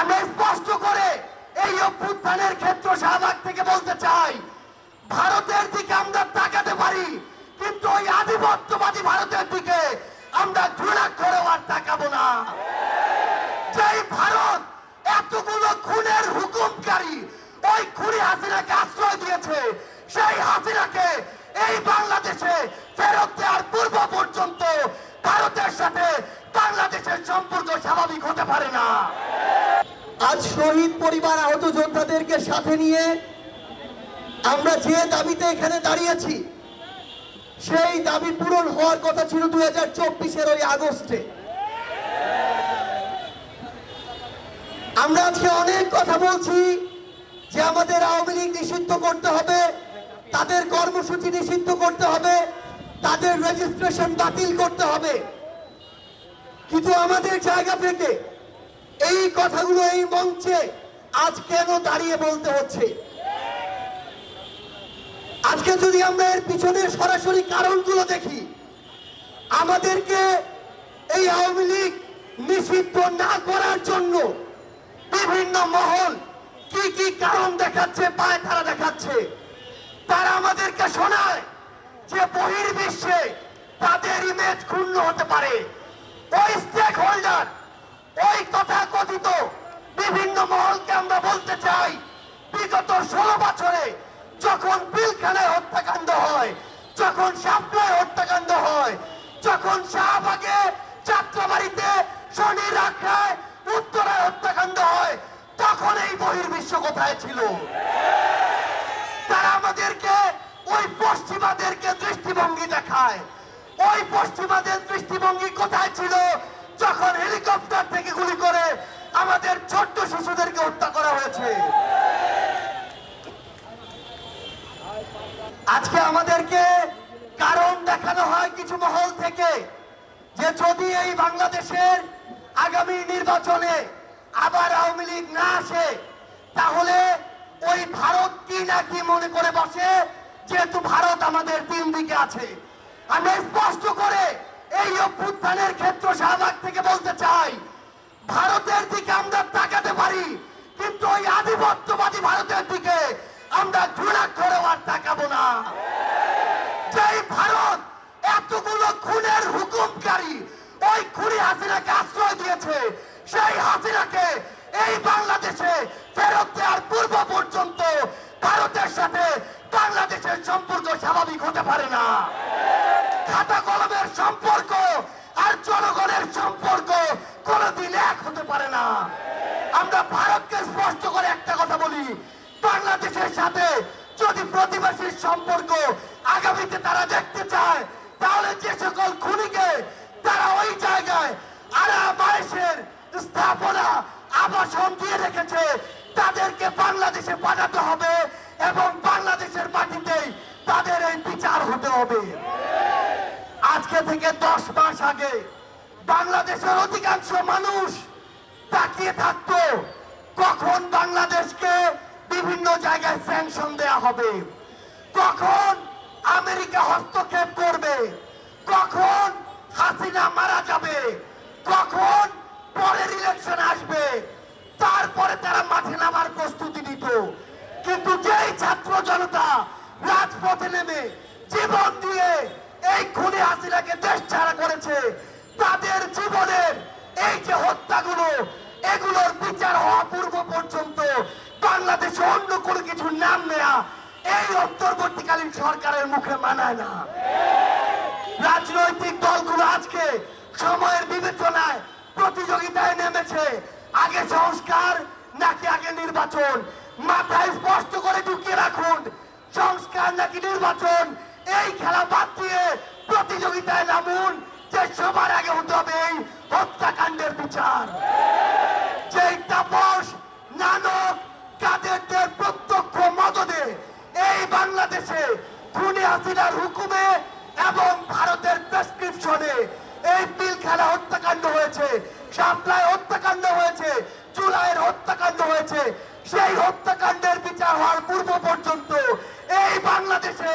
আমি স্পষ্ট করে এই অভ্যুত্থানের ক্ষেত্র শাহবাগ থেকে বলতে চাই, ভারতের দিকে আমরা তাকাতে পারি, কিন্তু ওই আধিপত্যবাদী ভারতের দিকে আমরা ঘৃণা করেও আর তাকাবো না। যেই ভারত এতগুলো খুনের হুকুমকারী ওই খুনি হাসিনাকে আশ্রয় দিয়েছে, সেই হাসিনাকে এই বাংলাদেশে ফেরত দেওয়ার পূর্ব পর্যন্ত ভারতের সাথে বাংলাদেশের সম্পর্ক স্বাভাবিক হতে পারে না। আজ শহীদ পরিবার আহত যোদ্ধাদেরকে সাথে নিয়ে আমরা যে দাবিতে এখানে দাঁড়িয়েছি, সেই দাবি পূরণ হওয়ার কথা ছিল দুই হাজার চব্বিশের ওই আগস্টে। আমরা আজকে অনেক কথা বলছি যে আমাদের আওয়ামী লীগ নিষিদ্ধ করতে হবে, তাদের কর্মসূচি নিষিদ্ধ করতে হবে, তাদের রেজিস্ট্রেশন বাতিল করতে হবে। কিন্তু আমাদের জায়গা থেকে এই কথাগুলো এই মঞ্চে আজ কেন দাঁড়িয়ে বলতে হচ্ছে? আজকে যদি আমরা এর পিছনে সরাসরি কারণগুলো দেখি, আমাদেরকে এই আওয়ামী লীগ নিষিদ্ধ না করার জন্য বিভিন্ন মহল কি কি কারণ দেখাচ্ছে, পায় তারা দেখাচ্ছে। তারা আমাদেরকে শোনায় যে বহির্বিশ্বে তাদের ইমেজ ক্ষুণ্ণ হতে পারে। ওই স্টেক হোল্ডার ওই কথা কথিত। বিভিন্ন মহলকে আমরা বলতে চাই, বিগত ষোলো বছরে যখন পিলখানায় হত্যাকাণ্ড হয়, যখন সাপ্লায় হত্যাকাণ্ড হয়, যখন শাহবাগে যাত্রাবাড়িতে শনি রাখায় উত্তরায় হত্যাকাণ্ড হয়, তখন এই বহির্বিশ্ব কোথায় ছিল? তারা আমাদেরকে, ওই পশ্চিমাদেরকে দৃষ্টিভঙ্গি দেখায়। ওই পশ্চিমাদের দৃষ্টিভঙ্গি কোথায় ছিল? যখন হেলিকপ্টার থেকে গুলি করে আমাদের ছোট্ট শিশুদেরকে হত্যা করা হয়েছে। আজকে আমাদেরকে কারণ দেখানো হয় কিছু মহল থেকে যে যদি এই বাংলাদেশের আগামী নির্বাচনে আবার আওয়ামী লীগ না আসে, তাহলে ওই ভারত কি না কি মনে করে বসে, যেহেতু ভারত আমাদের তিন দিকে আছে। আমি স্পষ্ট করে এই অভ্যুত্থানের ক্ষেত্র শাহবাগ থেকে বলতে চাই, ভারতের দিকে আমরা তাকাতে পারি, কিন্তু ওই আধিপত্যবাদী ভারতের দিকে আমরা ঘৃণা করেও আর তাকাবো না। যেই ভারত এতগুলো খুনের হুকুমকারী ওই খুনি হাসিনাকে আশ্রয় দিয়েছে, সেই হাসিনাকে এই বাংলাদেশে ফেরত দেওয়ার পূর্ব পর্যন্ত ভারতের সাথে বাংলাদেশের সম্পর্ক স্বাভাবিক হতে পারে না। বাংলাদেশের সাথে যদি প্রতিবেশীর সম্পর্ক আগামীতে তারা দেখতে চায়, তাহলে যে সকল খুনিকে তারা ওই জায়গায় আরামায়েশের স্থাপনা আবাসন দিয়ে রেখেছে, তাদেরকে বাংলাদেশে পাঠাতে হবে এবং বাংলাদেশের মাটিতেই তাদের এই বিচার হতে হবে। আজকে থেকে দশ মাস আগে বাংলাদেশের অধিকাংশ মানুষ তাকিয়ে থাকতো, কখন বাংলাদেশকে বিভিন্ন জায়গায় স্যাংশন দেয়া হবে। কখন আমেরিকা হস্তক্ষেপ করবে? কখন হাসিনা মারা যাবে? কখন পরের ইলেকশন আসবে? তারপরে তারা মাঠে নামার প্রস্তুতি নিত। কিন্তু যেই ছাত্র জনতা রাজপথে নেমে জীবন দিয়ে এই খুনে হাসিনাকে দেশ ছাড়া করেছে, তাদের জীবনের এই যে হত্যাগুলো, এগুলোর বিচার হওয়া পূর্ব পর্যন্ত বাংলাদেশে অন্য কোনো কিছু নাম নেয়া এই অন্তর্বর্তীকালীন সরকারের মুখে মানায় না। রাজনৈতিক দলগুলো আজকে সময়ের বিবেচনায় প্রতিযোগিতায় নেমেছে। আগে সংস্কার, নাকি আগে নির্বাচন? মাথায় স্পষ্ট করে ঢুকিয়ে রাখুন, সংস্কার নাকি নির্বাচন? এই খেলা বাদ দিয়ে প্রতিযোগিতায় নামুন, যে সবার আগে হতে হবে এই হত্যাকাণ্ডের বিচার। হত্যাকাণ্ডের বিচার হওয়ার পূর্ব পর্যন্ত এই বাংলাদেশে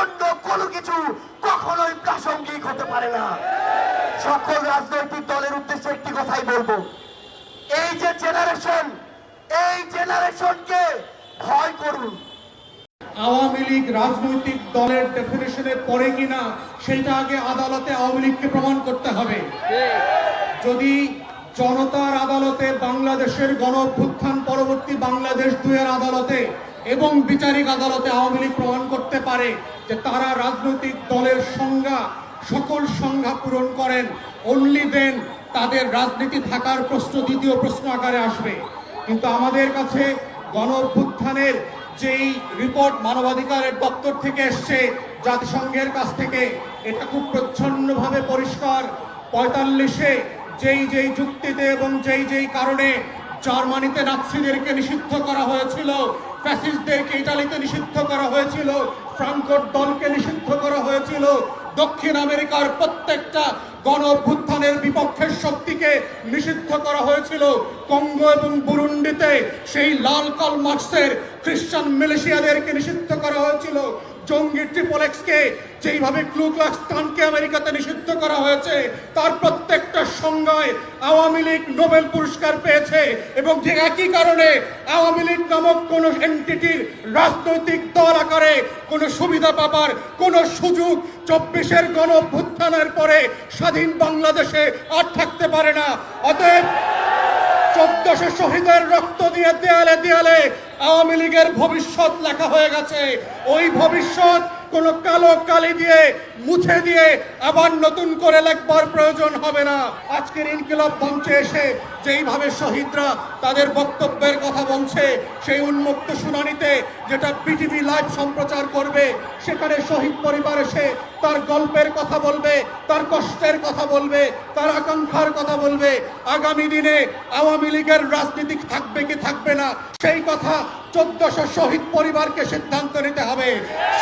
অন্য কোনো কিছু কখনোই প্রাসঙ্গিক হতে পারে না। সকল রাজনৈতিক দলের উদ্দেশ্যে একটি কথাই বলব। এই যে জেনারেশন নির্বাচনকে ভয় করুন। আওয়ামী লীগ রাজনৈতিক দলের ডেফিনেশনে পড়ে কিনা সেটা আগে আদালতে আওয়ামী লীগকে প্রমাণ করতে হবে। যদি জনতার আদালতে বাংলাদেশের গণ অভ্যুত্থান পরবর্তী বাংলাদেশ দুয়ের আদালতে এবং বিচারিক আদালতে আওয়ামী লীগ প্রমাণ করতে পারে যে তারা রাজনৈতিক দলের সংজ্ঞা, সকল সংজ্ঞা পূরণ করেন। অনলি দেন তাদের রাজনীতি থাকার প্রশ্ন, দ্বিতীয় প্রশ্ন আকারে আসবে। কিন্তু আমাদের কাছে গণ অভ্যুত্থানের যেই রিপোর্ট মানবাধিকারের দপ্তর থেকে এসছে, জাতিসংঘের কাছ থেকে, এটা খুব প্রচ্ছন্নভাবে পরিষ্কার। পঁয়তাল্লিশে যেই যেই যুক্তিতে এবং যেই যেই কারণে জার্মানিতে নাৎসিদেরকে নিষিদ্ধ করা হয়েছিল, ফ্যাসিস্টদেরকে ইটালিতে নিষিদ্ধ করা হয়েছিল ফ্রাঙ্কোর দলকে নিষিদ্ধ করা হয়েছিল, দক্ষিণ আমেরিকার প্রত্যেকটা গণ বিপক্ষের শক্তিকে নিষিদ্ধ করা হয়েছিল। কঙ্গো এবং বুরুন্ডিতে সেই লাল কাল মার্কসের খ্রিস্টান মিলিশিয়াদেরকে নিষিদ্ধ করা হয়েছিল। জঙ্গি ট্রিপলেক্সকে যেইভাবে ক্লুক্লাক্স খানকে আমেরিকাতে নিষিদ্ধ করা হয়েছে, তার প্রত্যেকটা সংজ্ঞায় আওয়ামী লীগ নোবেল পুরস্কার পেয়েছে এবং যে একই কারণে আওয়ামী লীগ নামক কোন এন্টিটির রাজনৈতিক দল আকারে কোনো সুবিধা পাবার কোনো সুযোগ চব্বিশের গণ পরে স্বাধীন বাংলাদেশে আর থাকতে পারে না। অতএব চোদ্দশো শহীদের রক্ত দিয়ে দেয়ালে দেয়ালে আওয়ামী লীগের ভবিষ্যৎ লেখা হয়ে গেছে। ওই ভবিষ্যৎ কোন কালো কালি দিয়ে মুছে দিয়ে আবার নতুন করে লেখবার প্রয়োজন হবে না। আজকের ইনকিলাব মঞ্চে এসে যেইভাবে শহীদরা তাদের বক্তব্যের কথা বলছে, সেই উন্মুক্ত শুনানিতে যেটা বিটিভি লাইভ সম্প্রচার করবে, সেখানে শহীদ পরিবার এসে তার গল্পের কথা বলবে, তার কষ্টের কথা বলবে, তার আকাঙ্ক্ষার কথা বলবে, আগামী দিনে আওয়ামী লীগের রাজনীতি থাকবে কি থাকবে না, সেই কথা চোদ্দশো শহীদ পরিবারকে সিদ্ধান্ত নিতে হবে।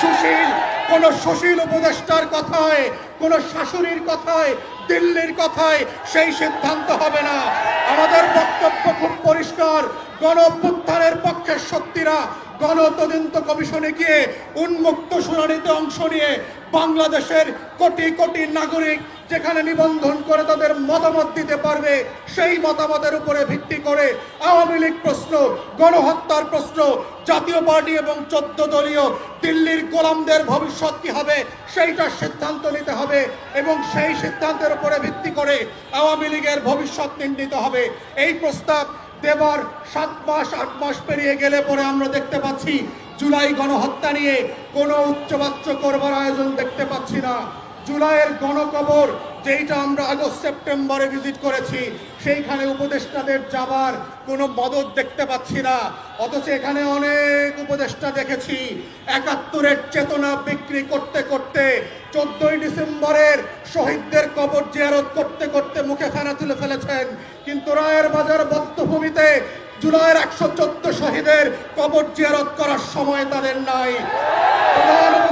সুশীল, কোন সুশীল উপদেষ্টার কথায়, কোন শাশুড়ির কথায়, দিল্লির কথায় সেই সিদ্ধান্ত হবে না। আমাদের বক্তব্য খুব পরিষ্কার গণ পক্ষের শক্তিরা গণ তদন্ত কমিশনে গিয়ে উন্মুক্ত শুনানিতে অংশ নিয়ে বাংলাদেশের কোটি কোটি নাগরিক যেখানে নিবন্ধন করে তাদের মতামত দিতে পারবে, সেই মতামতের উপরে ভিত্তি করে আওয়ামী লীগ প্রশ্ন, গণহত্যার প্রশ্ন, জাতীয় পার্টি এবং চোদ্দ দলীয় দিল্লির গোলামদের ভবিষ্যৎ কি হবে সেইটার সিদ্ধান্ত নিতে হবে এবং সেই সিদ্ধান্তের উপরে ভিত্তি করে আওয়ামী লীগের ভবিষ্যৎ নির্ণীত হবে। এই প্রস্তাব দেবার সাত মাস, আট মাস পেরিয়ে গেলে পরে আমরা দেখতে পাচ্ছি, জুলাই গণহত্যা নিয়ে কোনো উচ্চবাচ্য করবার আয়োজন দেখতে পাচ্ছি না। জুলাইয়ের গণকবর যেইটা আমরা আগস্ট, সেপ্টেম্বরে ভিজিট করেছি, সেইখানে উপদেষ্টাদের যাবার কোনো মদত দেখতে পাচ্ছি না। অথচ এখানে অনেক উপদেষ্টা দেখেছি, একাত্তরের চেতনা বিক্রি করতে করতে, চোদ্দই ডিসেম্বরের শহীদদের কবর জিয়ারত করতে করতে মুখে ফেনা তুলে ফেলেছেন। কিন্তু রায়ের বাজার বদ্ধভূমিতে জুলাইয়ের একশো চোদ্দ শহীদের কবর জিয়ারত করার সময় তাদের নাই।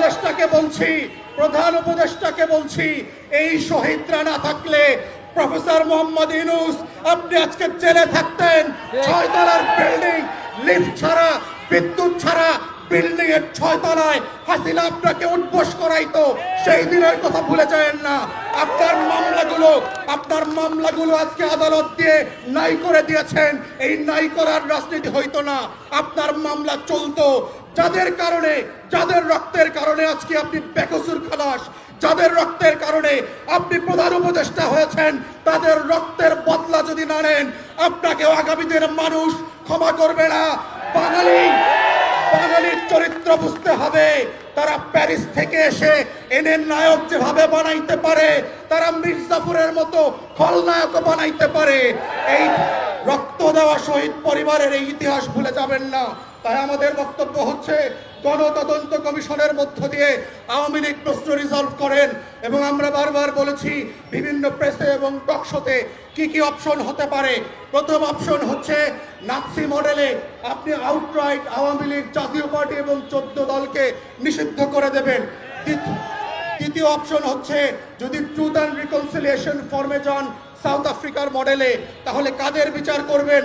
উপদেষ্টাকে বলছি, প্রধান উপদেষ্টাকে বলছি, এই শহীদরা না থাকলে প্রফেসর মোহাম্মদ ইউনুস, আপনি আজকে জেলে থাকতেন। ছয় তলার বিল্ডিং লিফট ছাড়া, বিদ্যুৎ ছাড়া, বিল্ডিং এর ছয় তলায় হাসিনা আপনাকে উদ্বোস করাইতো। সেই দিনের কথা ভুলে যাবেন না। আপনার মামলাগুলো আপনার মামলাগুলো আজকে আদালত দিয়ে নাই করে দিয়েছেন। এই নাই করার রাজনীতি হইতো না। আপনার মামলা চলতো। যাদের কারণে, যাদের রক্তের কারণে আজকে আপনি বেকসুর খালাস, যাদের রক্তের কারণে আপনি প্রধান উপদেষ্টা হয়েছেন, তাদের রক্তের বদলা যদি না নেন আপনাকে আগামী দিনের মানুষ ক্ষমা করবে না। বাঙালি, বাঙালির চরিত্র বুঝতে হবে, তারা প্যারিস থেকে এসে এনে নায়ক যেভাবে বানাইতে পারে, তারা মির্জাফরের মতো খলনায়ক বানাইতে পারে। এই রক্ত দেওয়া শহীদ পরিবারের এই ইতিহাস ভুলে যাবেন না। তাই আমাদের বক্তব্য হচ্ছে, গণতদন্ত কমিশনের মধ্য দিয়ে আওয়ামী লীগ প্রশ্ন রিজলভ করেন এবং আমরা বারবার বলেছি, বিভিন্ন প্রেসে এবং টকশোতে কি কি অপশন হতে পারে। প্রথম অপশন হচ্ছে নাৎসি মডেলে আপনি আউটরাইট আওয়ামী লীগ জাতীয় পার্টি এবং চোদ্দ দলকে নিষিদ্ধ করে দেবেন। দ্বিতীয় অপশন হচ্ছে, যদি ট্রুথ অ্যান্ড রিকনসিলিয়েশন ফর্মে যান সাউথ আফ্রিকার মডেলে তাহলে কাদের বিচার করবেন?